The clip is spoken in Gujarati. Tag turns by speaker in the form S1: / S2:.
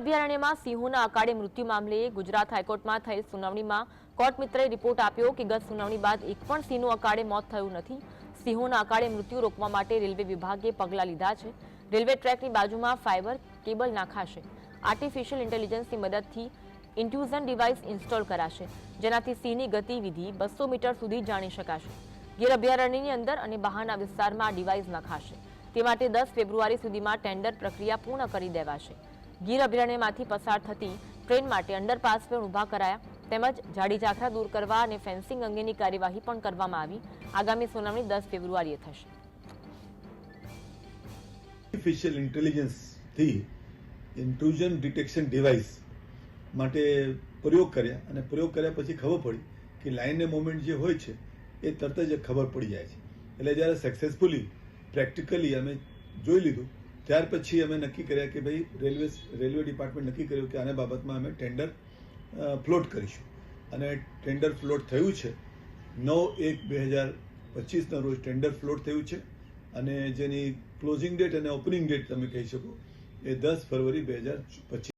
S1: અભયારણ્યમાં સિંહોના અકાળે મૃત્યુ મામલે ગુજરાત હાઈકોર્ટમાં થયેલ સુનાવણીમાં કોર્ટ મિત્રએ રિપોર્ટ આપ્યો કે ગત સુનાવણી બાદ એક પણ સિંહનું અકાળે મોત થયું નથી. સિંહોના અકાળે મૃત્યુ રોકવા માટે રેલવે વિભાગે પગલાં લીધા છે. રેલવે ટ્રેકની બાજુમાં ફાઇબર કેબલ નાખાશે. આર્ટિફિશિયલ ઇન્ટેલિજન્સની મદદથી ઇન્ટ્યુઝન ડિવાઇસ ઇન્સ્ટોલ કરાશે, જેનાથી સિંહની ગતિવિધિ બસો મીટર સુધી જાણી શકાશે. ગીર અભયારણ્યની અંદર અને બહારના વિસ્તારમાં આ ડિવાઇસ નખાશે. તે માટે દસ ફેબ્રુઆરી સુધીમાં ટેન્ડર પ્રક્રિયા પૂર્ણ કરી દેવાશે. ગીર અભયારણ્યમાંથી પસાર થતી ટ્રેન માટે અંડરપાસ પણ ઊભા કરાયા. તેમજ જાડી ઝાખરા દૂર કરવા અને ફેન્સિંગ અંગેની કાર્યવાહી પણ કરવામાં આવી. આગામી સુનાવણી દસ ફેબ્રુઆરીએ થશે.
S2: આર્ટિફિશિયલ ઇન્ટેલિજન્સથી ઇન્ટ્રુઝન ડિટેક્શન ડિવાઇસ માટે પ્રયોગ કર્યા અને પ્રયોગ કર્યા પછી ખબર પડી કે લાઇન મોમેન્ટ જે હોય છે એ તરત જ ખબર પડી જાય છે. એટલે જ્યારે સક્સેસફુલી પ્રેક્ટિકલી અમે જોઈ લીધું ત્યાર પછી અમે નક્કી કર્યા કે ભાઈ રેલવે રેલવે ડિપાર્ટમેન્ટ નક્કી કર્યું કે આને બાબતમાં અમે ટેન્ડર ફ્લોટ કરીશું. અને ટેન્ડર ફ્લોટ થયું છે. નવ એક બે હજાર પચીસના રોજ ટેન્ડર ફ્લોટ થયું છે. અને જેની ક્લોઝિંગ ડેટ અને ઓપનિંગ ડેટ તમે કહી શકો એ દસ ફરવરી બે હજાર પચીસ